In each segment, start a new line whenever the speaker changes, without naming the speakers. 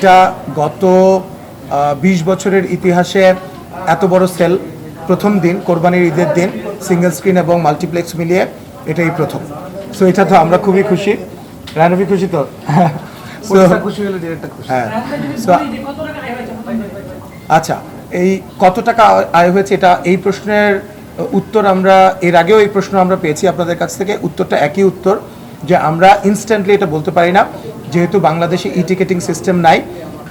এটা গত বিশ বছরের ইতিহাসে এত বড় সেল। প্রথম দিন কোরবানির ঈদের দিন সিঙ্গেল স্ক্রিন এবং মাল্টিপ্লেক্স মিলিয়ে এটাই প্রথম। সো এটা তো আমরা খুবই খুশি। রানবি খুশি তো? So,
খুশি হলে ডিরেক্টর খুশি।
হ্যাঁ। আচ্ছা এই কত টাকা আয় হয়েছে এটা এই প্রশ্নের উত্তর আমরা এর আগেও এই প্রশ্ন আমরা পেয়েছি আপনাদের কাছ থেকে। উত্তরটা একই উত্তর যে আমরা ইনস্ট্যান্টলি এটা বলতে পারি না। যেহেতু বাংলাদেশে ই টিকেটিং সিস্টেম নাই,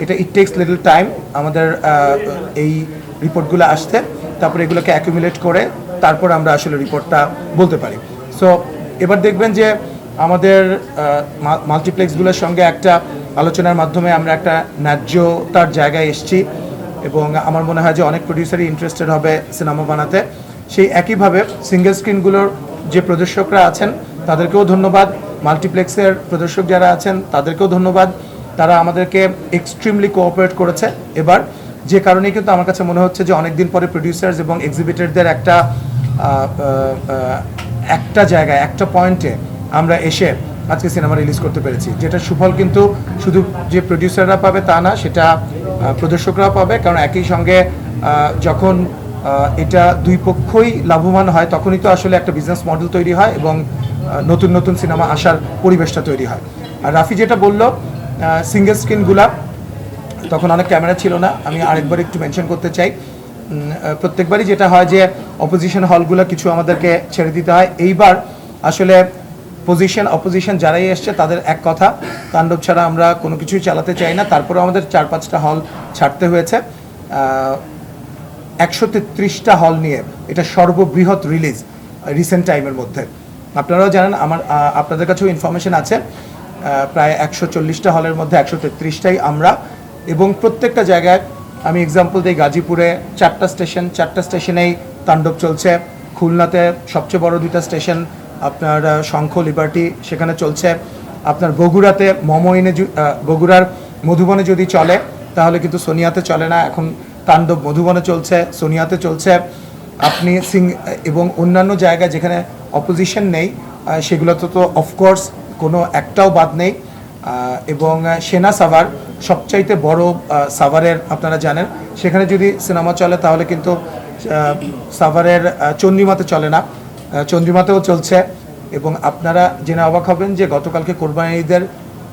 এটা ইট টেক্স লিটল টাইম আমাদের এই রিপোর্টগুলো আসতে তারপরে এগুলোকে অ্যাকুমুলেট করে, তারপর আমরা আসলে রিপোর্টটা বলতে পারি। সো এবার দেখবেন যে আমাদের মাল্টিপ্লেক্সগুলোর সঙ্গে একটা আলোচনার মাধ্যমে আমরা একটা ন্যায্যতার জায়গায় এসেছি, এবং আমার মনে হয় যে অনেক প্রডিউসারই ইন্টারেস্টেড হবে সিনেমা বানাতে। সেই একইভাবে সিঙ্গেল স্ক্রিনগুলোর যে প্রদর্শকরা আছেন, তাদেরকেও ধন্যবাদ। মাল্টিপ্লেক্সের প্রদর্শক যারা আছেন, তাদেরকেও ধন্যবাদ। তারা আমাদেরকে এক্সট্রিমলি কোঅপারেট করেছে। এবার যে কারণে কিন্তু আমার কাছে মনে হচ্ছে যে অনেক দিন পরে প্রডিউসার্স এবং এক্সিবিটরদের একটা একটা জায়গায়, একটা পয়েন্টে আমরা এসে আজকে সিনেমা রিলিজ করতে পেরেছি। যেটা সুফল কিন্তু শুধু যে প্রডিউসাররা পাবে তা না, সেটা প্রদর্শকরাও পাবে। কারণ একই সঙ্গে যখন এটা দুই পক্ষই লাভবান হয়, তখনই তো আসলে একটা বিজনেস মডেল তৈরি হয় এবং নতুন নতুন সিনেমা আসার পরিবেশটা তৈরি হয়। আর রাফি যেটা বলল সিঙ্গেল স্ক্রিনগুলা তখন অনেক ক্যামেরা ছিল না, আমি আরেকবার একটু মেনশন করতে চাই। প্রত্যেকবারই যেটা হয় যে অপোজিশন হলগুলো কিছু আমাদেরকে ছেড়ে দিতে হয়। এইবার আসলে পজিশন অপোজিশন যারাই এসছে, তাদের এক কথা, তাণ্ডব ছাড়া আমরা কোনো কিছুই চালাতে চাই না। তারপরে আমাদের চার পাঁচটা হল ছাড়তে হয়েছে। একশো তেত্রিশটা হল নিয়ে এটা সর্ববৃহৎ রিলিজ রিসেন্ট টাইমের মধ্যে। আপনারাও জানেন, আমার আপনাদের কাছেও ইনফরমেশন আছে। প্রায় একশো চল্লিশটা হলের মধ্যে একশো তেত্রিশটাই আমরা। এবং প্রত্যেকটা জায়গায় আমি এক্সাম্পল দিই, গাজীপুরে চারটা স্টেশন চারটা স্টেশনেই তাণ্ডব চলছে। খুলনাতে সবচেয়ে বড় দুইটা স্টেশন আপনার শঙ্খ লিবার্টি সেখানে চলছে। আপনার বগুড়াতে মমইনে বগুড়ার মধুবনে যদি চলে, তাহলে কিন্তু সোনিয়াতে চলে না। এখন তাণ্ডব মধুবনে চলছে, সোনিয়াতে চলছে। আপনি সিং, এবং অন্যান্য জায়গায় যেখানে অপোজিশন নেই সেগুলোতে তো অফকোর্স কোনো একটাও বাদ নেই এবং সেনা সাভার সবচাইতে বড় সাভারের আপনারা জানেন, সেখানে যদি সিনেমা চলে তাহলে কিন্তু সাভারের চন্দ্রিমাতে চলে না চন্দ্রিমাতেও চলছে, এবং আপনারা জেনে অবাক হবেন যে গতকালকে কোরবানি ঈদের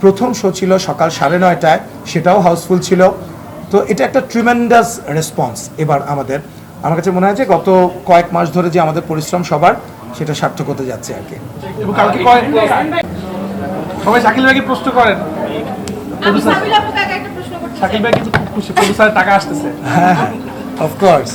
প্রথম শো ছিল সকাল সাড়ে নয়টায়, সেটাও হাউসফুল ছিল। তো এটা একটা ট্রিমেন্ডাস রেসপন্স এবার আমাদের। আমার কাছে মনে হয় যে গত কয়েক মাস ধরে যে আমাদের পরিশ্রম সবার সেটা সার্থক হতে যাচ্ছে আর কি।
এবং কালকে কয় সবাই শাকিল ভাইকে প্রশ্ন করেন। শাকিল ভাই কিন্তু খুব খুশি প্রডিউসারের টাকা আসতেছে।
অফকোর্স